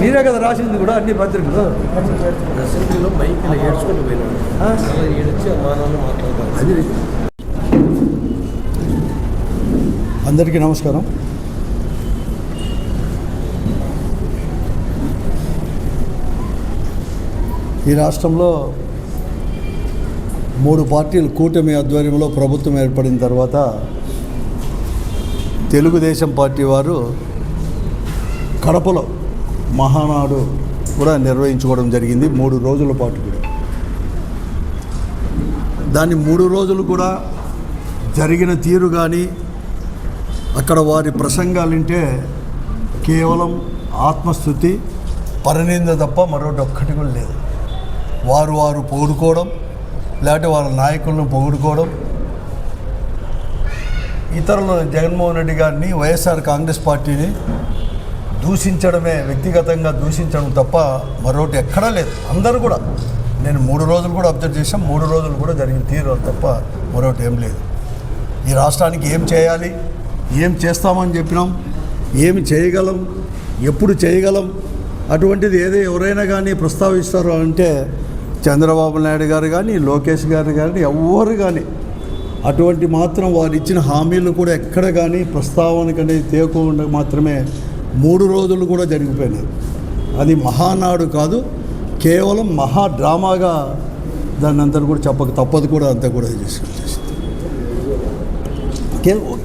మీరే కదా రాసింది కూడా అన్ని పత్రికలు. అసెంబ్లీలో మైక్ ఇలా ఏడ్చుకుంటూ పోయినాడు. అది అందరికీ నమస్కారం. ఈ రాష్ట్రంలో మూడు పార్టీలు కూటమి ఆధ్వర్యంలో ప్రభుత్వం ఏర్పడిన తర్వాత తెలుగుదేశం పార్టీ వారు కడపలో మహానాడు కూడా నిర్వహించుకోవడం జరిగింది మూడు రోజుల పాటు కూడా. దాన్ని మూడు రోజులు కూడా జరిగిన తీరు కానీ అక్కడ వారి ప్రసంగాలు కేవలం ఆత్మస్థుతి పరనింద తప్ప మరొకటి ఒక్కటి కూడా లేదు. వారు వారు పొగుడుకోవడం లేకపోతే వాళ్ళ నాయకులను పొగుడుకోవడం ఇతరులు జగన్మోహన్ రెడ్డి గారిని వైఎస్ఆర్ కాంగ్రెస్ పార్టీని దూషించడమే వ్యక్తిగతంగా దూషించడం తప్ప మరొకటి ఎక్కడా లేదు. అందరూ కూడా. నేను మూడు రోజులు కూడా అబ్జర్వ్ చేశాం మూడు రోజులు కూడా జరిగిన తీరు తప్ప మరొకటి ఏం లేదు. ఈ రాష్ట్రానికి ఏం చేయాలి ఏం చేస్తామని చెప్పినాం ఏమి చేయగలం ఎప్పుడు చేయగలం అటువంటిది ఏదో ఎవరైనా కానీ ప్రస్తావిస్తారు అంటే చంద్రబాబు నాయుడు గారు కానీ లోకేష్ గారు కానీ ఎవ్వరు కానీ అటువంటి మాత్రం వారు ఇచ్చిన హామీలు కూడా ఎక్కడ కానీ ప్రస్తావనకు అనేది తేకుండా మాత్రమే మూడు రోజులు కూడా జరిగిపోయినాయి. అది మహానాడు కాదు కేవలం మహా డ్రామాగా దాన్ని అంతా కూడా చెప్పక తప్పదు కూడా అంతా కూడా చేసుకుంటే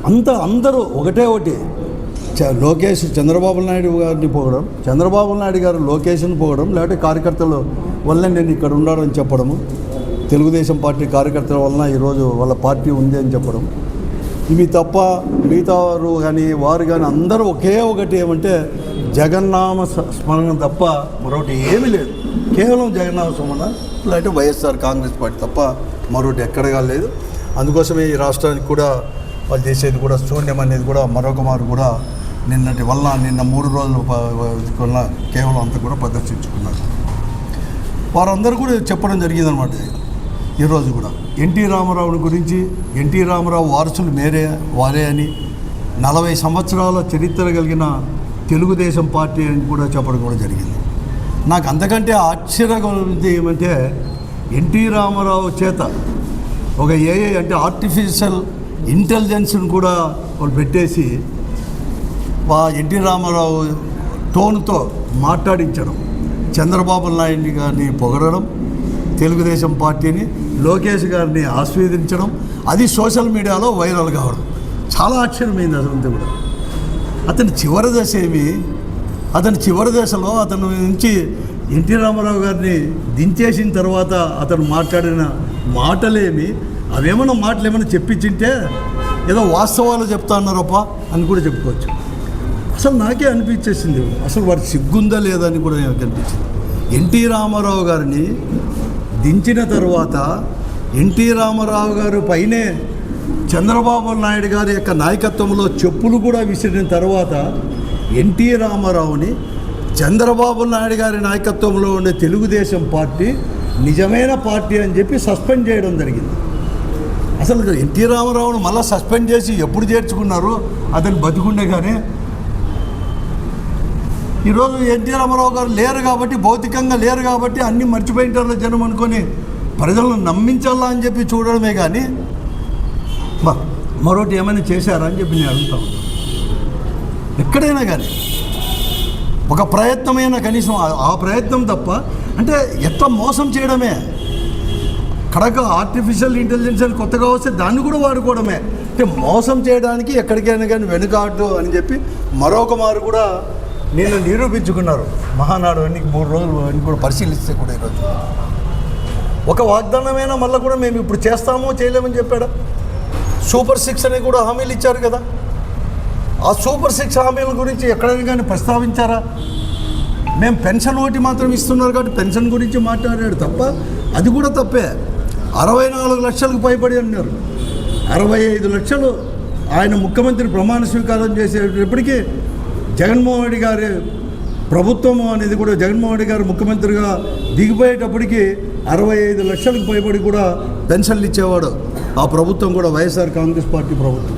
అంత అందరూ ఒకటే ఒకటి. చ- లోకేష్ చంద్రబాబు నాయుడు గారిని పోవడం చంద్రబాబు నాయుడు గారు లోకేష్ని పోవడం లేకపోతే కార్యకర్తల వల్ల నేను ఇక్కడ ఉన్నాడని చెప్పడము తెలుగుదేశం పార్టీ కార్యకర్తల వలన ఈరోజు వాళ్ళ పార్టీ ఉంది అని చెప్పడం. ఇవి తప్ప మిగతా వారు కానీ వారు కానీ అందరూ ఒకే ఒకటి ఏమంటే జగన్నామ స్మరణ తప్ప మరొకటి ఏమీ లేదు. కేవలం జగన్నామ స్మరణ లేకపోతే వైఎస్ఆర్ కాంగ్రెస్ పార్టీ తప్ప మరొకటి ఎక్కడగా లేదు. అందుకోసమే ఈ రాష్ట్రానికి కూడా వాళ్ళు చేసేది కూడా శూన్యం అనేది కూడా మరొక మారు కూడా నిన్నటి వల్ల నిన్న మూడు రోజులు కేవలం అంతా కూడా ప్రదర్శించుకున్నారు. వారందరూ కూడా చెప్పడం జరిగిందనమాట ఈరోజు కూడా. ఎన్టీ రామారావుని గురించి ఎన్టీ రామారావు వారసులు మేరే వారే అని నలభై సంవత్సరాల చరిత్ర కలిగిన తెలుగుదేశం పార్టీ అని కూడా చెప్పడం కూడా జరిగింది. నాకు అంతకంటే ఆశ్చర్యకరమైనది ఏమంటే ఎన్టీ రామారావు చేత ఒక ఏఐ అంటే ఆర్టిఫిషియల్ ఇంటెలిజెన్స్ని కూడా వాళ్ళు పెట్టేసి వా ఎన్టీ రామారావు టోన్తో మాట్లాడించడం చంద్రబాబు నాయుడు గారిని పొగడడం తెలుగుదేశం పార్టీని లోకేష్ గారిని ఆస్వాదించడం అది సోషల్ మీడియాలో వైరల్ కావడం. చాలా ఆశ్చర్యమైంది అసలు కూడా. అతని చివరి దశ ఏమి? అతని చివరి దశలో అతను నుంచి ఎన్టీ రామారావు గారిని దించేసిన తర్వాత అతను మాట్లాడిన మాటలేమి? అవేమన్నా మాటలు ఏమైనా చెప్పించింటే ఏదో వాస్తవాలు చెప్తా అన్నారప్ప అని కూడా చెప్పుకోవచ్చు. అసలు నాకే అనిపించేసింది. అసలు వాడు సిగ్గుందా లేదా అని కూడా నాకు అనిపించింది. ఎన్టీ రామారావు గారిని దించిన తర్వాత ఎన్టీ రామారావు గారు పైనే చంద్రబాబు నాయుడు గారి యొక్క నాయకత్వంలో చెప్పులు కూడా విసిరిన తర్వాత ఎన్టీ రామారావుని చంద్రబాబు నాయుడు గారి నాయకత్వంలో ఉండే తెలుగుదేశం పార్టీ నిజమైన పార్టీ అని చెప్పి సస్పెండ్ చేయడం జరిగింది. అసలు ఎన్టీ రామారావును మళ్ళీ సస్పెండ్ చేసి ఎప్పుడు చేర్చుకున్నారు అతను బతికుండగానే ఈరోజు ఎన్టీ రామారావు గారు లేరు కాబట్టి భౌతికంగా లేరు కాబట్టి అన్నీ మర్చిపోయింటారు జనం అనుకొని ప్రజలను నమ్మించాలా అని చెప్పి చూడడమే కానీ బా మరొకటి ఏమైనా చేశారా అని చెప్పి నేను అడుగుతా ఎక్కడైనా కానీ ఒక ప్రయత్నమైన కనీసం ఆ- ఆ ప్రయత్నం తప్ప అంటే ఎట్లా మోసం చేయడమే? కడక ఆర్టిఫిషియల్ ఇంటెలిజెన్స్ అని కొత్తగా వస్తే దాన్ని కూడా వాడుకోవడమే. అంటే మోసం చేయడానికి ఎక్కడికైనా కానీ వెనుకాడు అని చెప్పి మరొక మారు కూడా నిన్ను నిరూపించుకున్నారు. మహానాడు అన్ని మూడు రోజులు అని కూడా పరిశీలిస్తే కూడా ఈరోజు ఒక వాగ్దానమైనా మళ్ళీ కూడా మేము ఇప్పుడు చేస్తామో చేయలేమని చెప్పాడు? సూపర్ సిక్స్ అని కూడా హామీలు ఇచ్చారు కదా. ఆ సూపర్ సిక్స్ హామీల గురించి ఎక్కడైనా కానీ ప్రస్తావించారా? మేము పెన్షన్ ఒకటి మాత్రం ఇస్తున్నారు కాబట్టి పెన్షన్ గురించి మాట్లాడాడు తప్ప అది కూడా తప్పే. అరవై నాలుగు లక్షలకు పైబడి అన్నారు. అరవై ఐదు లక్షలు ఆయన ముఖ్యమంత్రి ప్రమాణ స్వీకారం చేసేటప్పటికీ జగన్మోహన్ రెడ్డి గారి ప్రభుత్వం అనేది కూడా జగన్మోహన్ రెడ్డి గారు ముఖ్యమంత్రిగా దిగిపోయేటప్పటికి అరవై ఐదు లక్షలకు పైబడి కూడా పెన్షన్లు ఇచ్చేవాడు. ఆ ప్రభుత్వం కూడా వైఎస్ఆర్ కాంగ్రెస్ పార్టీ ప్రభుత్వం.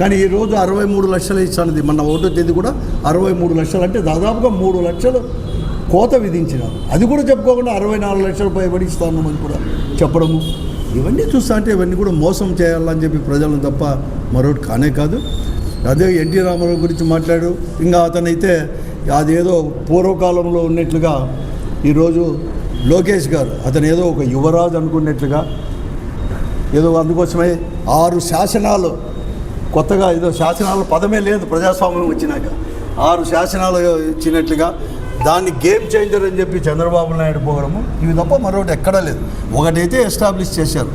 కానీ ఈరోజు అరవై మూడు లక్షలు ఇచ్చానది. మన ఓటో తేదీ కూడా అరవై మూడు లక్షలు. అంటే దాదాపుగా మూడు లక్షలు కోత విధించిన అది కూడా చెప్పుకోకుండా అరవై నాలుగు లక్షలు పైబడి ఇస్తామని కూడా చెప్పడము. ఇవన్నీ చూస్తా అంటే ఇవన్నీ కూడా మోసం చేయాలని చెప్పి ప్రజలను తప్ప మరొకటి కానే కాదు. అదే ఎన్టీ రామారావు గురించి మాట్లాడు. ఇంకా అతనైతే అదేదో పూర్వకాలంలో ఉన్నట్లుగా ఈరోజు లోకేష్ గారు అతను ఏదో ఒక యువరాజు అనుకున్నట్లుగా ఏదో అందుకోసమే ఆరు శాసనాలు కొత్తగా ఏదో శాసనాల పదమే లేదు ప్రజాస్వామ్యం వచ్చినాక. ఆరు శాసనాలు ఇచ్చినట్లుగా దాన్ని గేమ్ చేంజర్ అని చెప్పి చంద్రబాబు నాయుడు పోవడము ఇవి తప్ప మరొకటి ఎక్కడా లేదు. ఒకటైతే ఎస్టాబ్లిష్ చేశారు.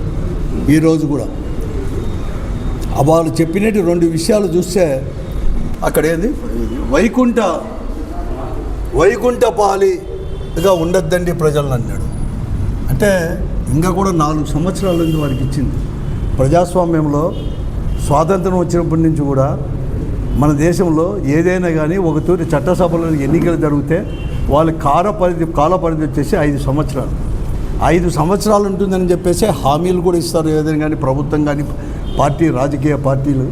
ఈరోజు కూడా. వాళ్ళు చెప్పినట్టు రెండు విషయాలు చూస్తే అక్కడ ఏంది వైకుంఠ వైకుంఠపాలిగా ఉండొద్దండి ప్రజలను అన్నాడు. అంటే ఇంకా కూడా నాలుగు సంవత్సరాల నుంచి వారికి ఇచ్చింది. ప్రజాస్వామ్యంలో స్వాతంత్రం వచ్చినప్పటి నుంచి కూడా మన దేశంలో ఏదైనా కానీ ఒక తూరి చట్టసభలో ఎన్నికలు జరిగితే వాళ్ళ కాల పరిధి కాల పరిధి వచ్చేసి ఐదు సంవత్సరాలు. ఐదు సంవత్సరాలు ఉంటుందని చెప్పేసి హామీలు కూడా ఇస్తారు. ఏదైనా కానీ ప్రభుత్వం కానీ పార్టీ రాజకీయ పార్టీలు.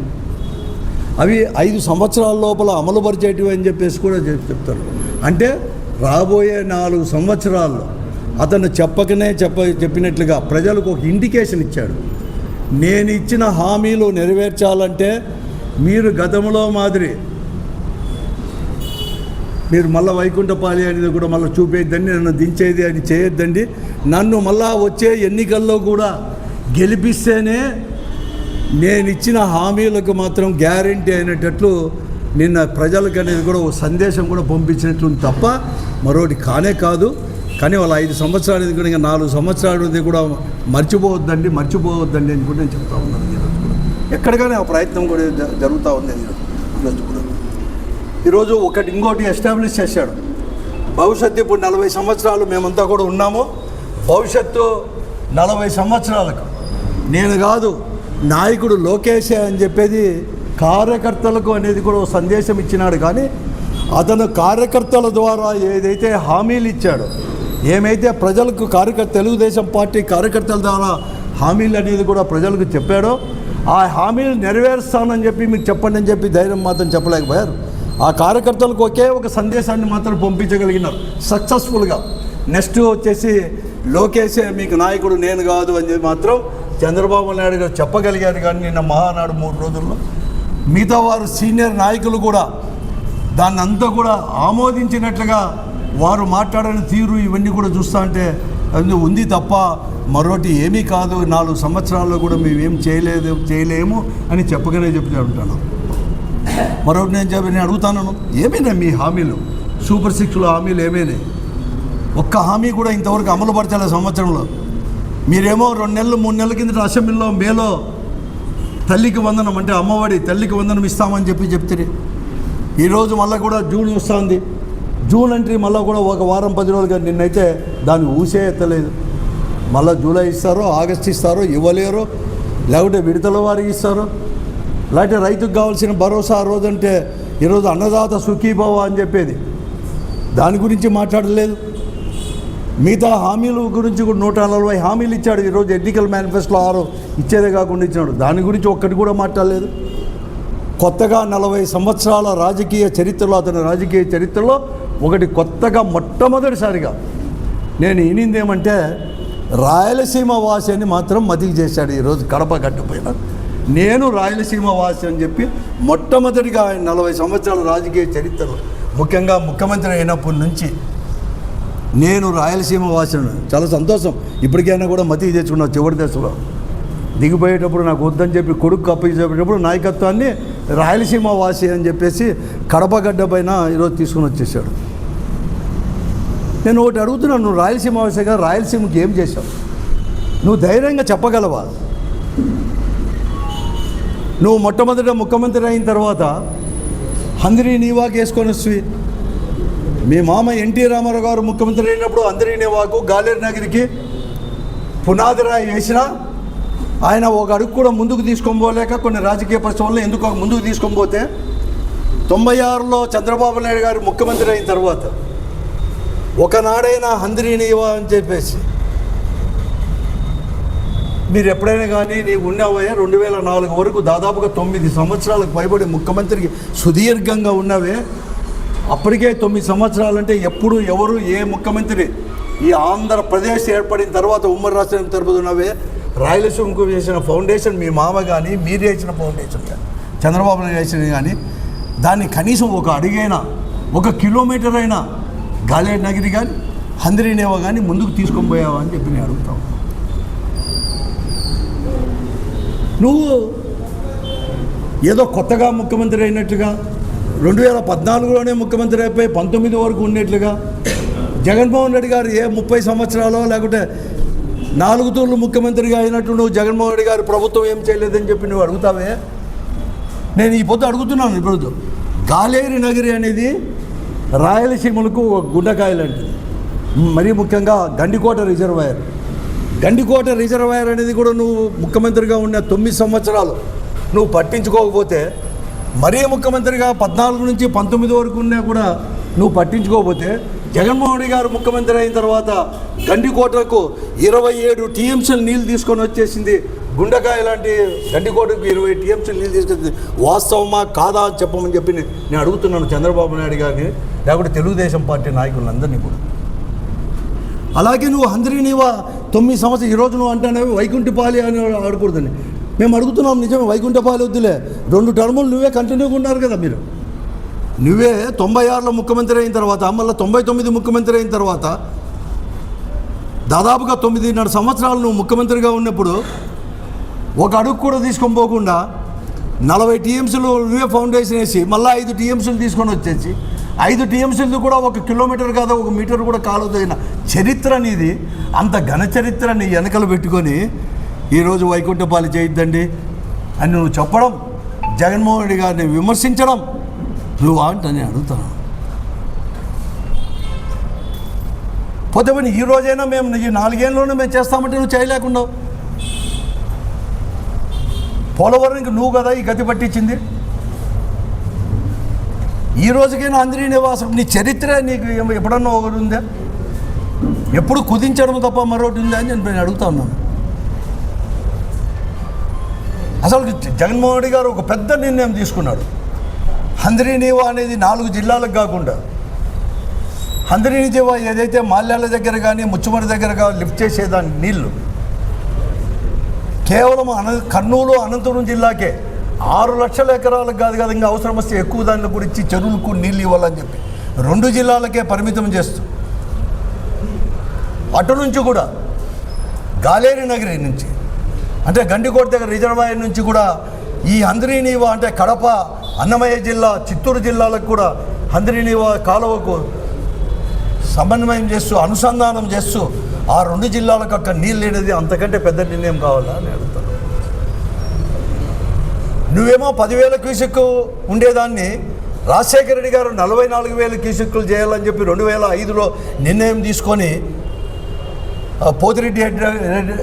అవి ఐదు సంవత్సరాల లోపల అమలుపరిచేటివి అని చెప్పేసి కూడా చెప్- చెప్తారు. అంటే రాబోయే నాలుగు సంవత్సరాల్లో అతను చెప్పకనే చెప్ప చెప్పినట్లుగా ప్రజలకు ఒక ఇండికేషన్ ఇచ్చాడు. నేను ఇచ్చిన హామీలు నెరవేర్చాలంటే మీరు గతంలో మాదిరి మీరు మళ్ళీ వైకుంఠపాలి అనేది కూడా మళ్ళీ చూపేద్దండి నన్ను దించేది అని చేయొద్దండి. నన్ను మళ్ళా వచ్చే ఎన్నికల్లో కూడా గెలిపిస్తేనే నేను ఇచ్చిన హామీలకు మాత్రం గ్యారంటీ అయినట్లు నిన్న ప్రజలకు అనేది కూడా ఒక సందేశం కూడా పంపించినట్లుంది తప్ప మరోటి కానే కాదు. కానీ వాళ్ళ ఐదు సంవత్సరాలు కూడా ఇంకా నాలుగు సంవత్సరాలు కూడా మర్చిపోవద్దండి మర్చిపోవద్దండి అని కూడా నేను చెప్తా ఉన్నాను ఈరోజు కూడా. ఎక్కడికైనా ఆ ప్రయత్నం కూడా జరుగుతూ ఉంది ఈరోజు కూడా. ఈరోజు ఒకటి ఇంకోటి ఎస్టాబ్లిష్ చేశాడు. భవిష్యత్తు ఇప్పుడు నలభై సంవత్సరాలు మేమంతా కూడా ఉన్నాము. భవిష్యత్తు నలభై సంవత్సరాలకు నేను కాదు నాయకుడు లోకేషే అని చెప్పేది కార్యకర్తలకు అనేది కూడా సందేశం ఇచ్చినాడు. కానీ అతను కార్యకర్తల ద్వారా ఏదైతే హామీలు ఇచ్చాడో ఏమైతే ప్రజలకు కార్యకర్త తెలుగుదేశం పార్టీ కార్యకర్తల ద్వారా హామీలు అనేది కూడా ప్రజలకు చెప్పాడో ఆ హామీలు నెరవేరుస్తానని చెప్పి మీకు చెప్పండి అని చెప్పి ధైర్యం మాత్రం చెప్పలేకపోయారు. ఆ కార్యకర్తలకు ఒకే ఒక సందేశాన్ని మాత్రం పంపించగలిగినారు. సక్సెస్ఫుల్గా. నెక్స్ట్ వచ్చేసి లోకేషే మీకు నాయకుడు నేను కాదు అని మాత్రం చంద్రబాబు నాయుడు గారు చెప్పగలిగారు కానీ నిన్న మహానాడు మూడు రోజుల్లో. మిగతా వారు సీనియర్ నాయకులు కూడా దాన్ని అంతా కూడా ఆమోదించినట్లుగా వారు మాట్లాడిన తీరు ఇవన్నీ కూడా చూస్తా అంటే అది ఉంది తప్ప మరొకటి ఏమీ కాదు. నాలుగు సంవత్సరాల్లో కూడా మేమేం చేయలేదు చేయలేము అని చెప్పగానే చెప్తూ ఉంటాను. మరొకటి నేను చెప్పి నేను అడుగుతాను. ఏమైనా మీ హామీలు? సూపర్ సిక్స్లో హామీలు ఏమైనాయి? ఒక్క హామీ కూడా ఇంతవరకు అమలు పరచాలి సంవత్సరంలో. మీరేమో రెండు నెలలు మూడు నెలల కిందట అసెంబ్లీలో మేలో తల్లికి వందనం అంటే అమ్మఒడి తల్లికి వందనం ఇస్తామని చెప్పి చెప్తే ఈరోజు మళ్ళీ కూడా జూన్ వస్తుంది. జూన్ అంటే మళ్ళీ కూడా ఒక వారం పది రోజులుగా నిన్నైతే దాన్ని ఊసే ఎత్తలేదు. మళ్ళీ జూలై ఇస్తారో ఆగస్ట్ ఇస్తారో ఇవ్వలేరు లేకుంటే విడతల వారికి ఇస్తారో. లేకపోతే రైతుకు కావాల్సిన భరోసా ఆ రోజంటే ఈరోజు అన్నదాత సుఖీభవ అని చెప్పేది. దాని గురించి మాట్లాడలేదు. మిగతా హామీల గురించి కూడా నూట నలభై హామీలు ఇచ్చాడు ఈరోజు ఎన్నికల మేనిఫెస్టోలో ఆరు ఇచ్చేదే కాకుండా ఇచ్చినాడు. దాని గురించి ఒక్కటి కూడా మాట్లాడలేదు. కొత్తగా నలభై సంవత్సరాల రాజకీయ చరిత్రలో అతని రాజకీయ చరిత్రలో ఒకటి కొత్తగా మొట్టమొదటిసారిగా నేను వినింది ఏమంటే రాయలసీమ వాసి అని మాత్రం మతికి చేశాడు ఈరోజు కడప గడ్డపైన నేను రాయలసీమ వాసి అని చెప్పి మొట్టమొదటిగా ఆయన నలభై సంవత్సరాల రాజకీయ చరిత్రలో ముఖ్యంగా ముఖ్యమంత్రి అయినప్పటి నుంచి నేను రాయలసీమ వాసిని. చాలా సంతోషం. ఇప్పటికైనా కూడా మతి తెచ్చుకున్నా చివరి దశలో. దిగిపోయేటప్పుడు నాకు వద్దని చెప్పి కొడుకు అప్పచెప్పేటప్పుడు నాయకత్వాన్ని రాయలసీమ వాసి అని చెప్పేసి కడపగడ్డ పైన ఈరోజు తీసుకుని వచ్చేసాడు నేను ఒకటి అడుగుతున్నాను నువ్వు రాయలసీమ వాసిగా రాయలసీమకి ఏం చేశావు? నువ్వు ధైర్యంగా చెప్పగలవా? నువ్వు మొట్టమొదట ముఖ్యమంత్రి అయిన తర్వాత హందిరి నీవాకేసుకొని వస్తుంది మీ మామ ఎన్టీ రామారావు గారు ముఖ్యమంత్రి అయినప్పుడు అందరినీ వాకు గాలేరు నగరికి పునాది రాయి వేసిన ఆయన ఒక అడుగు కూడా ముందుకు తీసుకొని పోలేక కొన్ని రాజకీయ పరిశ్రమలు ఎందుకు ముందుకు తీసుకొని పోతే తొంభై ఆరులో చంద్రబాబు నాయుడు గారు ముఖ్యమంత్రి అయిన తర్వాత ఒకనాడైనా హందిరీనివా అని చెప్పేసి మీరు ఎప్పుడైనా కానీ నీవు ఉన్నావయ్యా? రెండు వేల నాలుగు వరకు దాదాపుగా తొమ్మిది సంవత్సరాలకు పైబడి ముఖ్యమంత్రికి సుదీర్ఘంగా ఉన్నవే. అప్పటికే తొమ్మిది సంవత్సరాలంటే ఎప్పుడు ఎవరు ఏ ముఖ్యమంత్రి ఈ ఆంధ్రప్రదేశ్ ఏర్పడిన తర్వాత ఉమ్మడి రాష్ట్రం తరపుతున్నవే రాయలసీమకు చేసిన ఫౌండేషన్ మీ మామ కానీ మీరు చేసిన ఫౌండేషన్ కానీ చంద్రబాబు నాయుడు చేసిన కానీ దాన్ని కనీసం ఒక అడిగైనా ఒక కిలోమీటర్ అయినా గాలేడు నగిరి కానీ హందిరినేవో కానీ ముందుకు తీసుకొని పోయావా అని చెప్పి నేను అడుగుతాను నువ్వు ఏదో కొత్తగా ముఖ్యమంత్రి అయినట్టుగా రెండు వేల పద్నాలుగులోనే ముఖ్యమంత్రి అయిపోయి పంతొమ్మిది వరకు ఉన్నట్లుగా జగన్మోహన్ రెడ్డి గారు ఏ ముప్పై సంవత్సరాలు లేకుంటే నాలుగు తూర్లు ముఖ్యమంత్రిగా అయినట్టు నువ్వు జగన్మోహన్ రెడ్డి గారు ప్రభుత్వం ఏం చేయలేదని చెప్పి నువ్వు అడుగుతావే? నేను ఈ పొద్దు అడుగుతున్నాను ఇప్పుడు. గాలేరి నగరి అనేది రాయలసీమలకు ఒక లాంటిది మరీ ముఖ్యంగా గండికోట రిజర్వాయర్. గండికోట రిజర్వాయర్ అనేది కూడా నువ్వు ముఖ్యమంత్రిగా ఉన్న తొమ్మిది సంవత్సరాలు నువ్వు పట్టించుకోకపోతే మరీ ముఖ్యమంత్రిగా పద్నాలుగు నుంచి పంతొమ్మిది వరకు ఉన్నా కూడా నువ్వు పట్టించుకోకపోతే జగన్మోహన్ రెడ్డి గారు ముఖ్యమంత్రి అయిన తర్వాత గండికోటకు ఇరవై ఏడు టీఎంసీలు నీళ్ళు తీసుకొని వచ్చేసింది. గుండెకాయ లాంటి గండికోటకు ఇరవై టీఎంసీలు నీళ్ళు తీసుకొచ్చింది. వాస్తవమా కాదా అని చెప్పమని చెప్పి నేను అడుగుతున్నాను చంద్రబాబు నాయుడు గారిని లేకపోతే తెలుగుదేశం పార్టీ నాయకులందరినీ కూడా. అలాగే నువ్వు హంద్రీనివా తొమ్మిది సంవత్సరం ఈరోజు నువ్వు అంటానే వైకుంఠపాలి అని ఆడకూడదని. మేము అడుగుతున్నాం నిజమే వైకుంఠపాలు వద్దులే. రెండు టర్ములు నువ్వే కంటిన్యూగా ఉన్నారు కదా మీరు. నువ్వే తొంభై ఆరులో ముఖ్యమంత్రి అయిన తర్వాత మళ్ళీ తొంభై తొమ్మిది ముఖ్యమంత్రి అయిన తర్వాత దాదాపుగా తొమ్మిదిన్నర సంవత్సరాలు నువ్వు ముఖ్యమంత్రిగా ఉన్నప్పుడు ఒక అడుగు కూడా తీసుకొని పోకుండా నలభై టీఎంసీలు నువ్వే ఫౌండేషన్ వేసి మళ్ళీ ఐదు టీఎంసీలు తీసుకొని వచ్చేసి ఐదు టీఎంసీలు కూడా ఒక కిలోమీటర్ కాదు ఒక మీటర్ కూడా కాలుదైన చరిత్ర నీది. అంత ఘన చరిత్ర నీ వెనకలు పెట్టుకొని ఈరోజు వైకుంఠపాలి చేయొద్దండి. అని నువ్వు చెప్పడం జగన్మోహన్ రెడ్డి గారిని విమర్శించడం నువ్వు అంటే నేను అడుగుతాను పోతే పోనీ ఈ రోజైనా మేము ఈ నాలుగేళ్ళలోనే మేము చేస్తామంటే నువ్వు చేయలేకుండా పోలవరంకి నువ్వు కదా ఈ గతి పట్టించింది. ఈ రోజుకైనా అందరి నివాసం నీ చరిత్ర నీకు ఎప్పుడన్నా ఒకటి ఉందా? ఎప్పుడు కుదించడం తప్ప మరొకటి ఉందా అని నేను అడుగుతా ఉన్నాను. అసలు జగన్మోహన్ రెడ్డి గారు ఒక పెద్ద నిర్ణయం తీసుకున్నాడు హంద్రీనీవా అనేది నాలుగు జిల్లాలకు కాకుండా. హంద్రీనీవా ఏదైతే మాల్యాల దగ్గర కానీ ముచ్చుమరి దగ్గర కానీ లిఫ్ట్ చేసేదాని నీళ్ళు. కేవలం అన కర్నూలు అనంతపురం జిల్లాకే ఆరు లక్షల ఎకరాలకు కాదు కదా ఇంకా అవసరం వస్తే ఎక్కువ దానిలో కూడా ఇచ్చి చెరువులకు నీళ్ళు ఇవ్వాలని చెప్పి. రెండు జిల్లాలకే పరిమితం చేస్తూ. అటు నుంచి కూడా గాలేరి నగరి నుంచి అంటే గండికోట దగ్గర రిజర్వాయర్ నుంచి కూడా ఈ హంద్రీనీవ అంటే కడప అన్నమయ్య జిల్లా చిత్తూరు జిల్లాలకు కూడా హంద్రీనీవ కాలువకు సమన్వయం చేస్తూ అనుసంధానం చేస్తూ ఆ రెండు జిల్లాలకు అక్కడ నీళ్ళు లేనిది అంతకంటే పెద్ద నిర్ణయం కావాలా అని అడుగుతాను నువ్వేమో పదివేల క్యూసెక్ ఉండేదాన్ని రాజశేఖర రెడ్డి గారు నలభై నాలుగు వేల క్యూసెక్కులు చేయాలని చెప్పి రెండు వేల ఐదులో నిర్ణయం తీసుకొని పోతిరెడ్డి హెడ్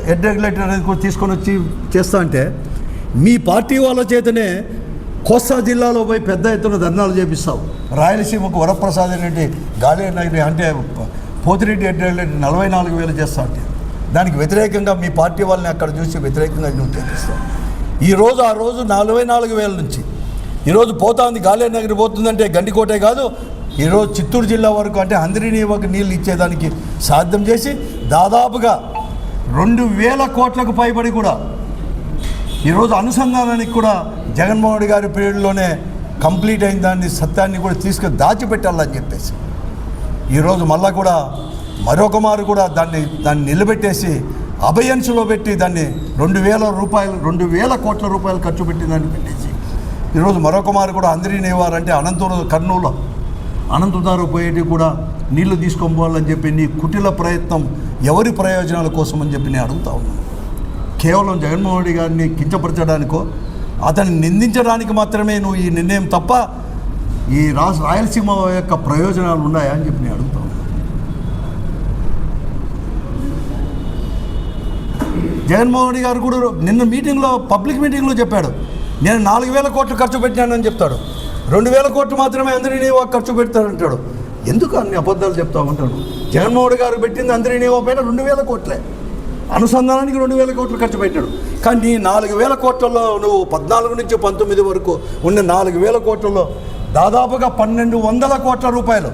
హెడ్- రెగ్యులేటర్ అనేది కూడా తీసుకొని వచ్చి చేస్తా అంటే మీ పార్టీ వాళ్ళ చేతనే కోస్తా జిల్లాలో పోయి పెద్ద ఎత్తున ధర్నాలు చేపిస్తావు. రాయలసీమకు వరప్రసాద్ రెడ్డి గాలి నగరి అంటే పోతిరెడ్డి హెడ్ రెగ్యులేటర్ నలభై నాలుగు వేలు చేస్తా అంటే దానికి వ్యతిరేకంగా మీ పార్టీ వాళ్ళని అక్కడ చూసి వ్యతిరేకంగా నువ్వు తెప్పిస్తావు ఈరోజు ఆ రోజు నలభై నాలుగు వేల నుంచి ఈరోజు పోతాంది గాలే నగరి పోతుందంటే గండికోటే కాదు ఈరోజు చిత్తూరు జిల్లా వరకు అంటే అందరినీవకు నీళ్ళు ఇచ్చేదానికి సాధ్యం చేసి దాదాపుగా రెండు వేల కోట్లకు పైబడి కూడా ఈరోజు అనుసంధానానికి కూడా జగన్మోహన్ రెడ్డి గారి పీరియడ్లోనే కంప్లీట్ అయిన దాన్ని సత్యాన్ని కూడా తీసుకొని దాచిపెట్టాలని చెప్పేసి ఈరోజు మళ్ళా కూడా మరొక మారు కూడా దాన్ని దాన్ని నిలబెట్టేసి అభయన్స్లో పెట్టి దాన్ని రెండు వేల రూపాయలు రెండు వేల కోట్ల రూపాయలు ఖర్చు పెట్టిందని పెట్టేసి ఈరోజు మరొక మారు కూడా అందరినీ ఇవ్వాలంటే అనంతపురం కర్నూలు అనంతదారు పోయేటి కూడా నీళ్ళు తీసుకొని పోవాలని చెప్పి నీ కుటిల ప్రయత్నం ఎవరి ప్రయోజనాల కోసం అని చెప్పి నేను అడుగుతా ఉన్నాను కేవలం జగన్మోహన్ రెడ్డి గారిని కించపరచడానికో అతన్ని నిందించడానికి మాత్రమే నువ్వు ఈ నిర్ణయం తప్ప ఈ రాజ రాయలసీమ యొక్క ప్రయోజనాలు ఉన్నాయా అని చెప్పి నేను అడుగుతా ఉన్నాను. జగన్మోహన్ రెడ్డి గారు కూడా నిన్న మీటింగ్లో పబ్లిక్ మీటింగ్లో చెప్పాడు. నేను నాలుగు వేల కోట్లు ఖర్చు పెట్టానని చెప్తాడు. రెండు వేల కోట్లు మాత్రమే అందరినీ ఖర్చు పెడతాడంటాడు ఎందుకు అన్ని అబద్ధాలు చెప్తా ఉంటాడు జగన్మోహన్ గారు పెట్టింది అందరినీ పైన రెండు వేల కోట్లే. అనుసంధానానికి రెండు వేల కోట్లు ఖర్చు పెట్టాడు. కానీ నీ నాలుగు వేల కోట్లలో నువ్వు పద్నాలుగు నుంచి పంతొమ్మిది వరకు ఉన్న నాలుగు వేల కోట్లలో దాదాపుగా పన్నెండు వందల కోట్ల రూపాయలు.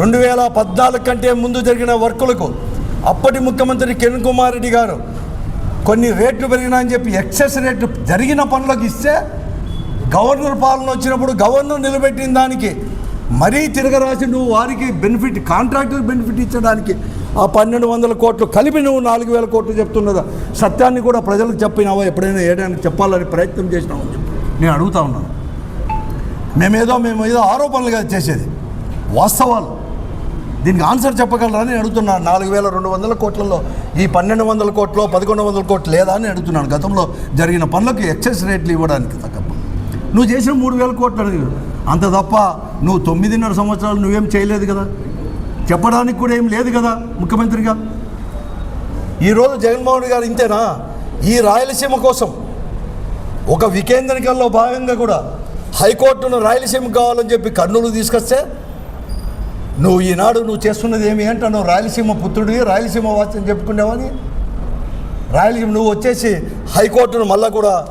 రెండు వేల పద్నాలుగు కంటే ముందు జరిగిన వర్కులకు అప్పటి ముఖ్యమంత్రి కిరణ్ కుమార్ రెడ్డి గారు కొన్ని రేట్లు పెరిగినాయని చెప్పి ఎక్సెస్ రేట్లు జరిగిన పనులకు ఇస్తే గవర్నర్ పాలన వచ్చినప్పుడు గవర్నర్ నిలబెట్టిన దానికి మరీ తిరగరాసి నువ్వు వారికి బెనిఫిట్ కాంట్రాక్టర్ బెనిఫిట్ ఇచ్చడానికి ఆ పన్నెండు వందల కోట్లు కలిపి నువ్వు నాలుగు వేల కోట్లు చెప్తున్నదా? సత్యాన్ని కూడా ప్రజలకు చెప్పినావా? ఎప్పుడైనా ఏడానికి చెప్పాలని ప్రయత్నం చేసినావు నేను అడుగుతా ఉన్నాను. మేమేదో మేము ఏదో ఆరోపణలుగా చేసేది. వాస్తవాలు. దీనికి ఆన్సర్ చెప్పగలరా అని అడుగుతున్నాను నాలుగు వేల రెండు వందల కోట్లలో ఈ పన్నెండు వందల కోట్లు పదకొండు వందల కోట్లు లేదా అని అడుగుతున్నాను. గతంలో జరిగిన పనులకు ఎక్సెస్ రేట్లు ఇవ్వడానికి తగ్గ నువ్వు చేసిన మూడు వేల కోట్లు అడిగి. అంత తప్ప నువ్వు తొమ్మిదిన్నర సంవత్సరాలు నువ్వేం చేయలేదు కదా? చెప్పడానికి కూడా ఏం లేదు కదా ముఖ్యమంత్రిగా? ఈరోజు జగన్మోహన్ గారు ఇంతేనా? ఈ రాయలసీమ కోసం ఒక వికేంద్రీకరణలో భాగంగా కూడా హైకోర్టును రాయలసీమ కావాలని చెప్పి కర్నూలు తీసుకొస్తే నువ్వు ఈనాడు నువ్వు చేస్తున్నది ఏమి అంటే నువ్వు రాయలసీమ పుత్రుడివి రాయలసీమ వాసి అని చెప్పుకునేవని రాయలసీమ నువ్వు వచ్చేసి హైకోర్టును మళ్ళా కూడా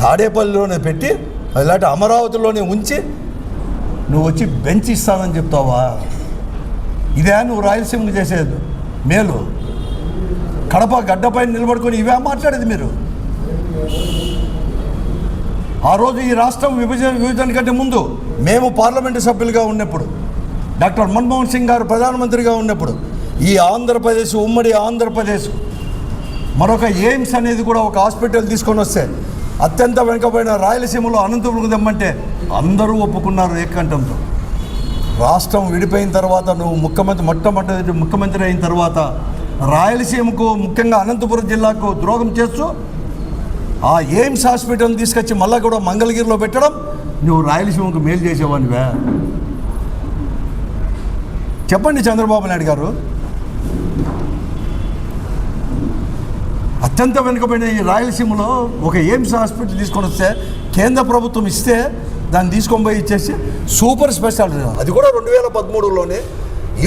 తాడేపల్లిలోనే పెట్టి ఇలాంటి అమరావతిలోనే ఉంచి నువ్వు వచ్చి బెంచ్ ఇస్తానని చెప్తావా? ఇదే నువ్వు రాయలసీమకు చేసేది. మేలు. కడప గడ్డపైన నిలబడుకొని ఇవే మాట్లాడేది మీరు. ఆ రోజు ఈ రాష్ట్రం విభజన విభజన కంటే ముందు మేము పార్లమెంటు సభ్యులుగా ఉన్నప్పుడు డాక్టర్ మన్మోహన్ సింగ్ గారు ప్రధానమంత్రిగా ఉన్నప్పుడు ఈ ఆంధ్రప్రదేశ్ ఉమ్మడి ఆంధ్రప్రదేశ్ మరొక ఎయిమ్స్ అనేది కూడా ఒక హాస్పిటల్ తీసుకొని వస్తే అత్యంత వెనుకబడిన రాయలసీమలో అనంతపురం తెమ్మంటే అందరూ ఒప్పుకున్నారు ఏకంఠంతో రాష్ట్రం విడిపోయిన తర్వాత నువ్వు ముఖ్యమంత్రి మొట్టమొదటి ముఖ్యమంత్రి అయిన తర్వాత రాయలసీమకు ముఖ్యంగా అనంతపురం జిల్లాకు ద్రోహం చేస్తూ ఆ ఎయిమ్స్ హాస్పిటల్ తీసుకొచ్చి మళ్ళా కూడా మంగళగిరిలో పెట్టడం నువ్వు రాయలసీమకు మేలు చేసేవానివే చెప్పండి చంద్రబాబు నాయుడు గారు. అత్యంత వెనుకబడిన ఈ రాయలసీమలో ఒక ఎయిమ్స్ హాస్పిటల్ తీసుకొని వస్తే కేంద్ర ప్రభుత్వం ఇస్తే దాన్ని తీసుకొని పోయి ఇచ్చేసి సూపర్ స్పెషాలిటీ. అది కూడా రెండు వేల పదమూడులోనే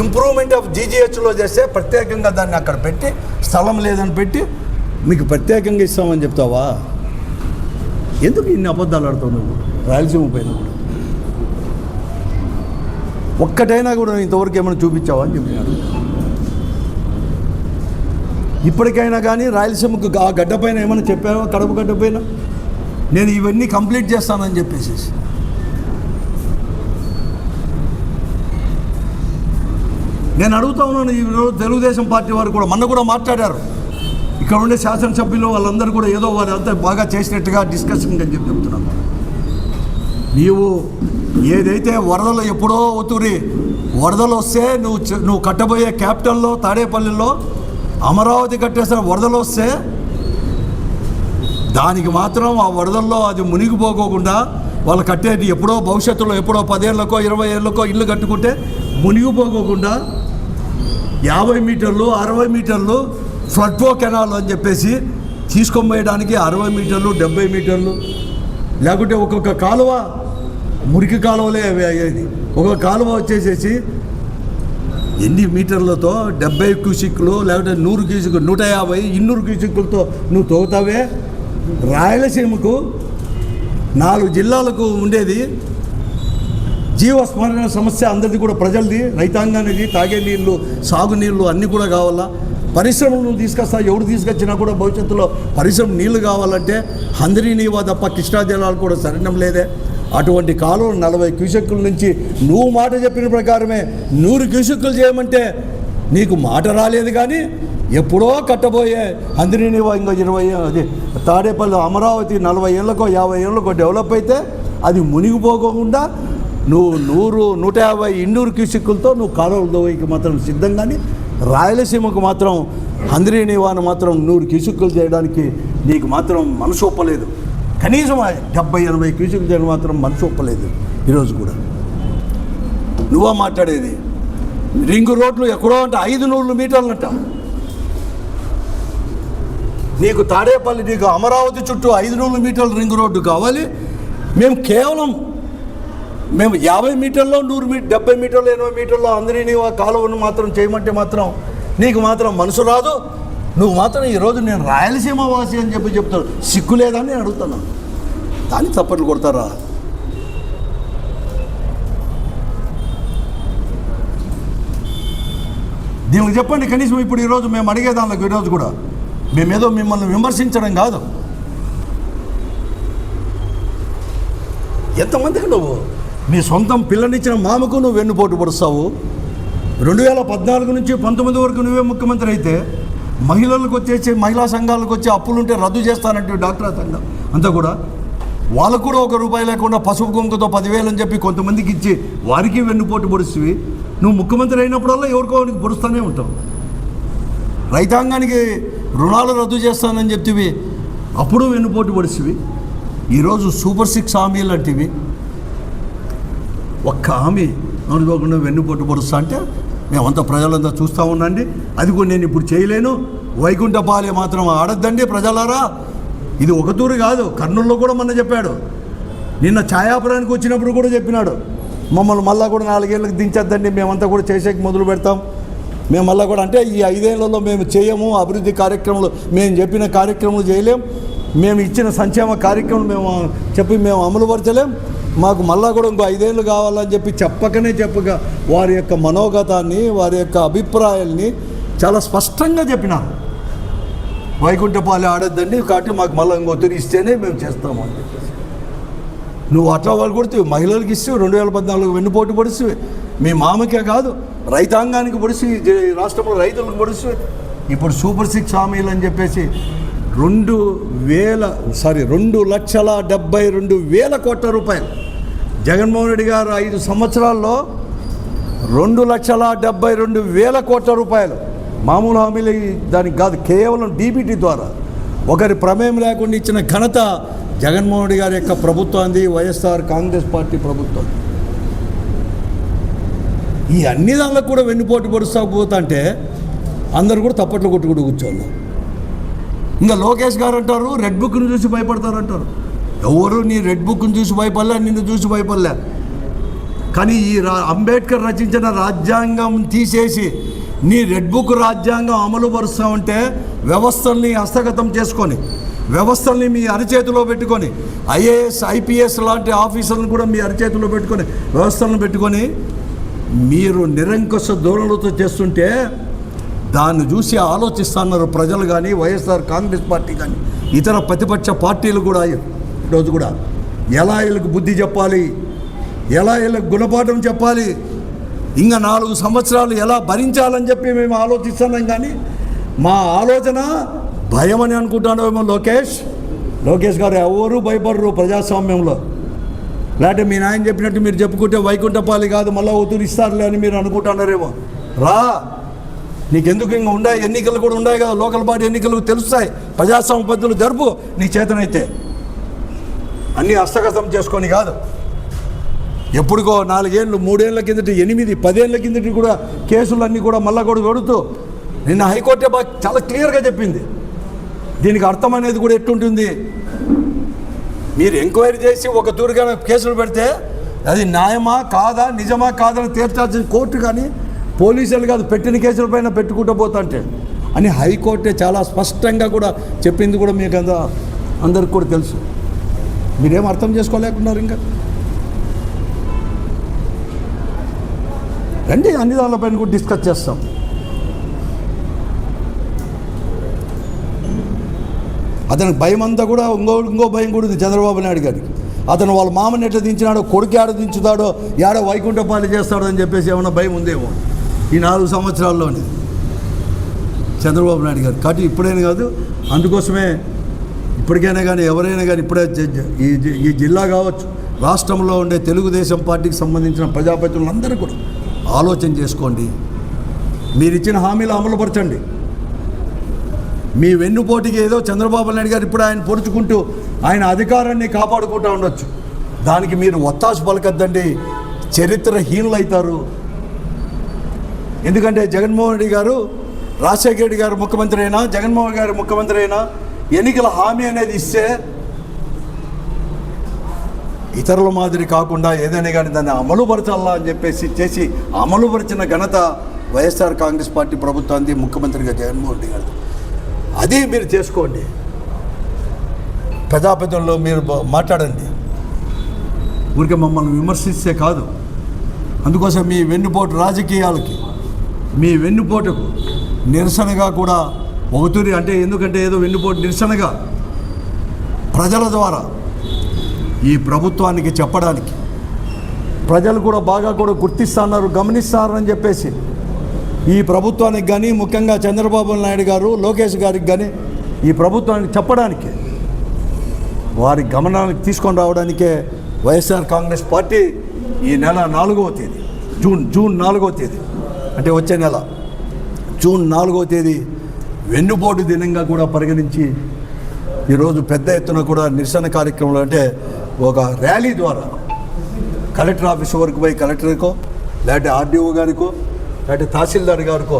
ఇంప్రూవ్మెంట్ ఆఫ్ జీజీహెచ్లో చేస్తే ప్రత్యేకంగా దాన్ని అక్కడ పెట్టి స్థలం లేదని పెట్టి మీకు ప్రత్యేకంగా ఇస్తామని చెప్తావా? ఎందుకు ఇన్ని అబద్ధాలు ఆడుతావు నువ్వు? రాయలసీమ పైన కూడా. ఒక్కటైనా కూడా ఇంతవరకు ఏమైనా చూపించావా అని చెప్పినాడు. ఇప్పటికైనా కానీ రాయలసీమకు ఆ గడ్డపైన ఏమైనా చెప్పావా? కడప గడ్డపైన నేను ఇవన్నీ కంప్లీట్ చేస్తానని చెప్పేసి. నేను అడుగుతా ఉన్నాను ఈ రోజు తెలుగుదేశం పార్టీ వారు కూడా. మొన్న కూడా మాట్లాడారు. ఇక్కడ ఉండే శాసనసభ్యులు వాళ్ళందరూ కూడా ఏదో వారు బాగా చేసినట్టుగా డిస్కషన్ అని చెప్పి చెప్తున్నాను. నీవు ఏదైతే వరదలు ఎప్పుడో అవుతురి వరదలు వస్తే నువ్వు నువ్వు కట్టబోయే క్యాపిటల్లో తాడేపల్లిలో అమరావతి కట్టేసిన వరదలు వస్తే దానికి మాత్రం ఆ వరదల్లో అది మునిగిపోకోకుండా వాళ్ళు కట్టేది ఎప్పుడో భవిష్యత్తులో ఎప్పుడో పదేళ్ళకో ఇరవై ఏళ్ళకో ఇల్లు కట్టుకుంటే మునిగిపోకోకుండా యాభై మీటర్లు అరవై మీటర్లు ఫ్లడ్ కెనాల్ అని చెప్పేసి తీసుకొని అరవై మీటర్లు డెబ్బై మీటర్లు లేకుంటే ఒక్కొక్క కాలువ మురికి కాలువలే అవి అయ్యేది. ఒక కాలువ వచ్చేసేసి ఎన్ని మీటర్లతో డెబ్బై క్యూసిక్లు లేకపోతే నూరు క్యూసిక్లు నూట యాభై ఇన్నూరు క్యూసిక్లతో నువ్వు తోగుతావే? రాయలసీమకు నాలుగు జిల్లాలకు ఉండేది. జీవస్మరణ సమస్య అందరిది కూడా ప్రజలది. రైతాంగానికి తాగే నీళ్ళు సాగునీళ్ళు అన్నీ కూడా కావాలా? పరిశ్రమలు తీసుకొస్తా ఎవరు తీసుకొచ్చినా కూడా భవిష్యత్తులో పరిశ్రమ నీళ్ళు కావాలంటే హందరి నీవా తప్ప కృష్ణా జలాలు కూడా సరణం లేదే. అటువంటి కాలువలు నలభై క్యూసెక్కుల నుంచి నువ్వు మాట చెప్పిన ప్రకారమే నూరు క్యూసెక్కులు చేయమంటే నీకు మాట రాలేదు కానీ ఎప్పుడో కట్టబోయే అందరినీ నీవా ఇంకో ఇరవై అది తాడేపల్లి అమరావతి నలభై ఏళ్ళకో యాభై ఏళ్ళకో డెవలప్ అయితే అది మునిగిపోకుండా నువ్వు నూరు నూట యాభై ఇండూరు క్యూసిక్కులతో నువ్వు కాలువలు దోవైకి మాత్రం సిద్ధం కానీ రాయలసీమకు మాత్రం అందరినీ నివాను మాత్రం నూరు క్యూసిక్కులు చేయడానికి నీకు మాత్రం మనసు ఒప్పలేదు. కనీసం డెబ్బై ఎనభై క్యూసిక్కులు జగన్ మాత్రం మనసు ఒప్పలేదు ఈరోజు కూడా. నువ్వా మాట్లాడేది? రింగు రోడ్లు ఎక్కడో అంటే ఐదు నూరు మీటర్లు అంట నీకు తాడేపల్లి నీకు అమరావతి చుట్టూ ఐదు నూరు మీటర్ల రింగ్ రోడ్డు కావాలి. మేము కేవలం మేము యాభై మీటర్లో నూరు మీ డెబ్బై మీటర్లు ఎనభై మీటర్లో అందరినీ కాలువను మాత్రం చేయమంటే మాత్రం నీకు మాత్రం మనసు రాదు. నువ్వు మాత్రం ఈరోజు నేను రాయలసీమ వాసి అని చెప్పి చెప్తాడు సిగ్గు లేదా నేను అడుగుతున్నాను దాన్ని తప్పట్లు కొడతారా? దీనికి చెప్పండి కనీసం ఇప్పుడు ఈరోజు మేము అడిగే దానిలోకి ఈరోజు కూడా. మేమేదో మిమ్మల్ని విమర్శించడం కాదు. ఎంతమందికి నువ్వు? మీ సొంతం పిల్లనిచ్చిన మామకు నువ్వు వెన్నుపోటు పడుస్తావు. రెండు వేల పద్నాలుగు నుంచి పంతొమ్మిది వరకు నువ్వే ముఖ్యమంత్రి అయితే మహిళలకు వచ్చేసి మహిళా సంఘాలకు వచ్చే అప్పులుంటే రద్దు చేస్తానంటే డాక్టర్ సంఘం అంతా కూడా వాళ్ళకు కూడా ఒక రూపాయి లేకుండా పసుపు కుంకుతో పదివేలు అని చెప్పి కొంతమందికి ఇచ్చి వారికి వెన్నుపోటు పొడుస్తుంది నువ్వు ముఖ్యమంత్రి అయినప్పుడల్లా ఎవరికో వారికి పొడుస్తూనే ఉంటావు. రైతాంగానికి రుణాలు రద్దు చేస్తానని చెప్తివి. అప్పుడు వెన్నుపోటు పొడిచివి ఈరోజు సూపర్ సిక్స్ హామీలు లాంటివి. ఒక్క హామీ అనుకోకుండా వెన్నుపోటు పొడుస్తా అంటే మేమంతా ప్రజలంతా చూస్తూ ఉండండి. అది కూడా నేను ఇప్పుడు చేయలేను. వైకుంఠపాలె మాత్రం ఆడద్దండి ప్రజలారా. ఇది ఒక తూరు కాదు కర్నూలులో కూడా మొన్న చెప్పాడు. నిన్న ఛాయాపురానికి వచ్చినప్పుడు కూడా చెప్పినాడు. మమ్మల్ని మళ్ళా కూడా నాలుగేళ్ళకి దించద్దండి మేమంతా కూడా చేసేకి మొదలు పెడతాం. మేము మళ్ళీ కూడా అంటే ఈ ఐదేళ్ళలో మేము చేయము అభివృద్ధి కార్యక్రమాలు మేము చెప్పిన కార్యక్రమాలు చేయలేం. మేము ఇచ్చిన సంక్షేమ కార్యక్రమం మేము చెప్పి మేము అమలుపరచలేం. మాకు మళ్ళా కూడా ఇంకో ఐదేళ్ళు కావాలని చెప్పి చెప్పకనే చెప్పగా వారి యొక్క మనోగతాన్ని వారి యొక్క అభిప్రాయాల్ని చాలా స్పష్టంగా చెప్పినారు వైకుంఠపాలి ఆడొద్దండి కాబట్టి మాకు మళ్ళీ ఇంకో తిరిగి ఇస్తేనే మేము చేస్తాము అని చెప్పేసి. నువ్వు అట్లా వాళ్ళు కొడుతు మహిళలకు ఇస్తే రెండు వేల పద్నాలుగు వెన్నుపోటు పొడిస్తే మీ మామకే కాదు రైతాంగానికి పొడిచి రాష్ట్రంలో రైతులకు పొడిస్తే ఇప్పుడు సూపర్ సిక్స్ హామీలు అని చెప్పేసి రెండు వేల సారీ రెండు లక్షల డెబ్బై రెండు వేల కోట్ల రూపాయలు. జగన్మోహన్ రెడ్డి గారు ఐదు సంవత్సరాల్లో రెండు లక్షల డెబ్బై రెండు వేల కోట్ల రూపాయలు. మామూలు హామీలు దానికి కాదు కేవలం డీబీటీ ద్వారా. ఒకరి ప్రమేయం లేకుండా ఇచ్చిన ఘనత జగన్మోహన్ రెడ్డి గారి యొక్క ప్రభుత్వాన్ని వైఎస్ఆర్ కాంగ్రెస్ పార్టీ ప్రభుత్వం. ఈ అన్ని దానిలో కూడా వెన్నుపోటు పడుస్తా పోతుంటే అందరు కూడా తప్పట్లు కొట్టుకుంటూ కూర్చోవాలి. ఇంకా లోకేష్ గారు అంటారు రెడ్ బుక్ను చూసి భయపడతారు అంటారు ఎవరు నీ రెడ్ బుక్ని చూసి భయపడలే నిన్ను చూసి భయపడలే. కానీ ఈ రా అంబేద్కర్ రచించిన రాజ్యాంగం తీసేసి నీ రెడ్ బుక్ రాజ్యాంగం అమలు పరుస్తామంటే వ్యవస్థల్ని హస్తగతం చేసుకొని వ్యవస్థల్ని మీ అరచేతిలో పెట్టుకొని ఐఏఎస్ ఐపీఎస్ లాంటి ఆఫీసర్లను కూడా మీ అరచేతిలో పెట్టుకొని వ్యవస్థలను పెట్టుకొని మీరు నిరంకుశ ధోరణులతో చేస్తుంటే దాన్ని చూసి ఆలోచిస్తున్నారు ప్రజలు కానీ వైఎస్ఆర్ కాంగ్రెస్ పార్టీ కానీ ఇతర ప్రతిపక్ష పార్టీలు కూడా రోజు కూడా ఎలా వీళ్ళకి బుద్ధి చెప్పాలి? ఎలా వీళ్ళకి గుణపాఠం చెప్పాలి? ఇంకా నాలుగు సంవత్సరాలు ఎలా భరించాలని చెప్పి మేము ఆలోచిస్తున్నాం కానీ మా ఆలోచన భయం అని అనుకుంటానేమో లోకేష్. లోకేష్ గారు ఎవరు భయపడరు ప్రజాస్వామ్యంలో. లేకపోతే మీ నాయన చెప్పినట్టు మీరు చెప్పుకుంటే వైకుంఠపాలి కాదు మళ్ళీ ఒత్తులు ఇస్తారులే అని మీరు అనుకుంటున్నారేమో. రా. నీకెందుకు ఇంకా ఉన్నాయి ఎన్నికలు కూడా ఉన్నాయి కదా. లోకల్ బాడీ ఎన్నికలు తెలుస్తాయి. ప్రజాస్వామ్య పద్ధతులు జరుపు. నీ చేతనైతే. అన్నీ హస్తగతం చేసుకొని కాదు. ఎప్పుడుకో నాలుగేళ్ళు మూడేళ్ళ కిందటి ఎనిమిది పదేళ్ళ కిందటి కూడా కేసులు అన్నీ కూడా మళ్ళా కూడా కొడుతూ నిన్న హైకోర్టే చాలా క్లియర్గా చెప్పింది. దీనికి అర్థం అనేది కూడా ఎట్టుంటుంది? మీరు ఎంక్వైరీ చేసి ఒక తూరుగా కేసులు పెడితే అది న్యాయమా కాదా నిజమా కాదని తీర్చాల్సిన కోర్టు కానీ పోలీసులు కాదు పెట్టిన కేసుల పైన పెట్టుకుంటూ పోతుంటే. అని హైకోర్టే చాలా స్పష్టంగా కూడా చెప్పింది కూడా మీకు అంద అందరికి కూడా తెలుసు. మీరేం అర్థం చేసుకోలేకున్నారు ఇంకా? రండి అన్ని దానిపైన కూడా డిస్కస్ చేస్తాం. అతనికి భయం అంతా కూడా ఇంకో ఇంకో భయం కూడా ఉంది చంద్రబాబు నాయుడు గారికి అతను వాళ్ళ మామని ఎట్లా దించినాడో కొడుకు ఏడ దించుతాడో ఏడో వైకుంఠపాలు చేస్తాడో అని చెప్పేసి ఏమైనా భయం ఉందేమో? ఈ నాలుగు సంవత్సరాల్లోనే. చంద్రబాబు నాయుడు గారు కాబట్టి ఇప్పుడైనా కాదు అందుకోసమే ఇప్పటికైనా కానీ ఎవరైనా కానీ ఇప్పుడే ఈ జి- ఈ జిల్లా కావచ్చు రాష్ట్రంలో ఉండే తెలుగుదేశం పార్టీకి సంబంధించిన ప్రజాప్రతినిధులందరూ కూడా ఆలోచన చేసుకోండి. మీరు ఇచ్చిన హామీలు అమలుపరచండి. మీ వెన్నుపోటీకి ఏదో చంద్రబాబు నాయుడు గారు ఇప్పుడు ఆయన పొడుచుకుంటూ ఆయన అధికారాన్ని కాపాడుకుంటూ ఉండొచ్చు. దానికి మీరు ఒత్తాసు పలకద్దండి. చరిత్రహీనులైతారు. ఎందుకంటే జగన్మోహన్ రెడ్డి గారు రాజశేఖర రెడ్డి గారు ముఖ్యమంత్రి అయినా జగన్మోహన్ గారు ముఖ్యమంత్రి అయినా ఎన్నికల హామీ అనేది ఇస్తే ఇతరుల మాదిరి కాకుండా ఏదైనా కానీ దాన్ని అమలుపరచాలా అని చెప్పేసి చేసి అమలుపరిచిన ఘనత వైఎస్ఆర్ కాంగ్రెస్ పార్టీ ప్రభుత్వానికి ముఖ్యమంత్రిగా జగన్మోహన్ రెడ్డి గారు అది మీరు చేసుకోండి. ప్రజాపతిలో మీరు మాట్లాడండి. ఊరికే మమ్మల్ని విమర్శిస్తే కాదు. అందుకోసం మీ వెన్నుపోటు రాజకీయాలకి మీ వెన్నుపోటుకు నిరసనగా కూడా ఒకతూరి అంటే ఎందుకంటే ఏదో వెన్నుపోటు నిరసనగా ప్రజల ద్వారా ఈ ప్రభుత్వానికి చెప్పడానికి. ప్రజలు కూడా బాగా కూడా గుర్తిస్తున్నారు గమనిస్తారని చెప్పేసి. ఈ ప్రభుత్వానికి కానీ ముఖ్యంగా చంద్రబాబు నాయుడు గారు లోకేష్ గారికి కానీ ఈ ప్రభుత్వానికి చెప్పడానికి వారి గమనానికి తీసుకొని రావడానికే వైఎస్ఆర్ కాంగ్రెస్ పార్టీ ఈ నెల నాలుగవ తేదీ జూన్ జూన్ నాలుగవ తేదీ అంటే వచ్చే నెల జూన్ నాలుగవ తేదీ వెన్నుపోటు దినంగా కూడా పరిగణించి ఈరోజు పెద్ద ఎత్తున కూడా నిరసన కార్యక్రమాలు అంటే ఒక ర్యాలీ ద్వారా కలెక్టర్ ఆఫీస్ వరకు పోయి కలెక్టర్కో లేకపోతే ఆర్డీఓ గారికో లేకపోతే తహసీల్దార్ గారికో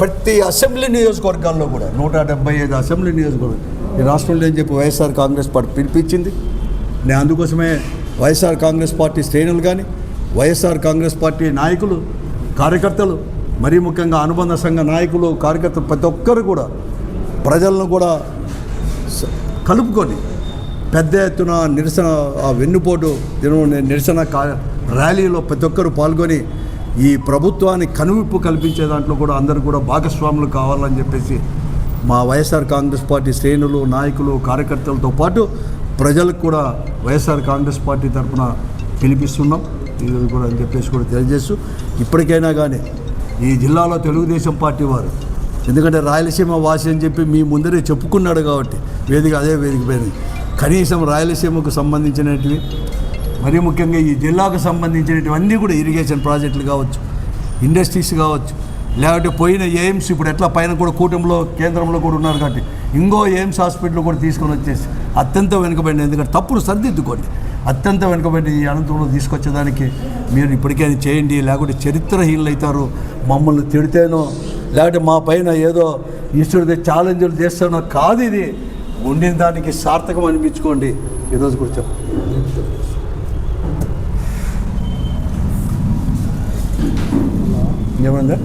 ప్రతి అసెంబ్లీ నియోజకవర్గాల్లో కూడా నూట డెబ్బై ఐదు అసెంబ్లీ నియోజకవర్గం ఈ రాష్ట్రంలో ఏం చెప్పి వైఎస్ఆర్ కాంగ్రెస్ పార్టీ పిలిపించింది? నేను అందుకోసమే వైఎస్ఆర్ కాంగ్రెస్ పార్టీ శ్రేణులు కానీ వైఎస్ఆర్ కాంగ్రెస్ పార్టీ నాయకులు కార్యకర్తలు మరీ ముఖ్యంగా అనుబంధ సంఘ నాయకులు కార్యకర్తలు ప్రతి ఒక్కరు కూడా ప్రజలను కూడా కలుపుకొని పెద్ద ఎత్తున నిరసన ఆ వెన్నుపోటు నిరసన కా ర్యాలీలో ప్రతి ఒక్కరు పాల్గొని ఈ ప్రభుత్వానికి కనువిప్పు కల్పించే దాంట్లో కూడా అందరూ కూడా భాగస్వాములు కావాలని చెప్పేసి మా వైఎస్ఆర్ కాంగ్రెస్ పార్టీ శ్రేణులు నాయకులు కార్యకర్తలతో పాటు ప్రజలకు కూడా వైఎస్ఆర్ కాంగ్రెస్ పార్టీ తరఫున పిలిపిస్తున్నాం. ఇది కూడా అని చెప్పేసి కూడా తెలియజేస్తూ ఇప్పటికైనా కానీ ఈ జిల్లాలో తెలుగుదేశం పార్టీ వారు. ఎందుకంటే రాయలసీమ వాసి అని చెప్పి మీ ముందరే చెప్పుకున్నాడు కాబట్టి వేదిక అదే వేదిక పోయింది కనీసం రాయలసీమకు సంబంధించినటివి మరీ ముఖ్యంగా ఈ జిల్లాకు సంబంధించినటువన్నీ కూడా ఇరిగేషన్ ప్రాజెక్టులు కావచ్చు ఇండస్ట్రీస్ కావచ్చు లేకపోతే పోయిన ఎయిమ్స్ ఇప్పుడు ఎట్లా పైన కూడా కూటమిలో కేంద్రంలో కూడా ఉన్నారు కాబట్టి ఇంకో ఎయిమ్స్ హాస్పిటల్ కూడా తీసుకొని వచ్చేసి అత్యంత వెనుకబడిన ఎందుకంటే తప్పుడు సర్దిద్దుకోండి. అత్యంత వెనుకబడి ఈ అనంతంలో తీసుకొచ్చేదానికి మీరు ఇప్పటికైనా చేయండి లేకుంటే చరిత్రహీనులు అవుతారు మమ్మల్ని తిడితేనో లేకపోతే మా పైన ఏదో ఈశ్వరుడి ఛాలెంజ్లు చేస్తానో కాదు ఇది. ఉండిన దానికి సార్థకం అనిపించుకోండి. ఈరోజు కూర్చో ఏమైందా?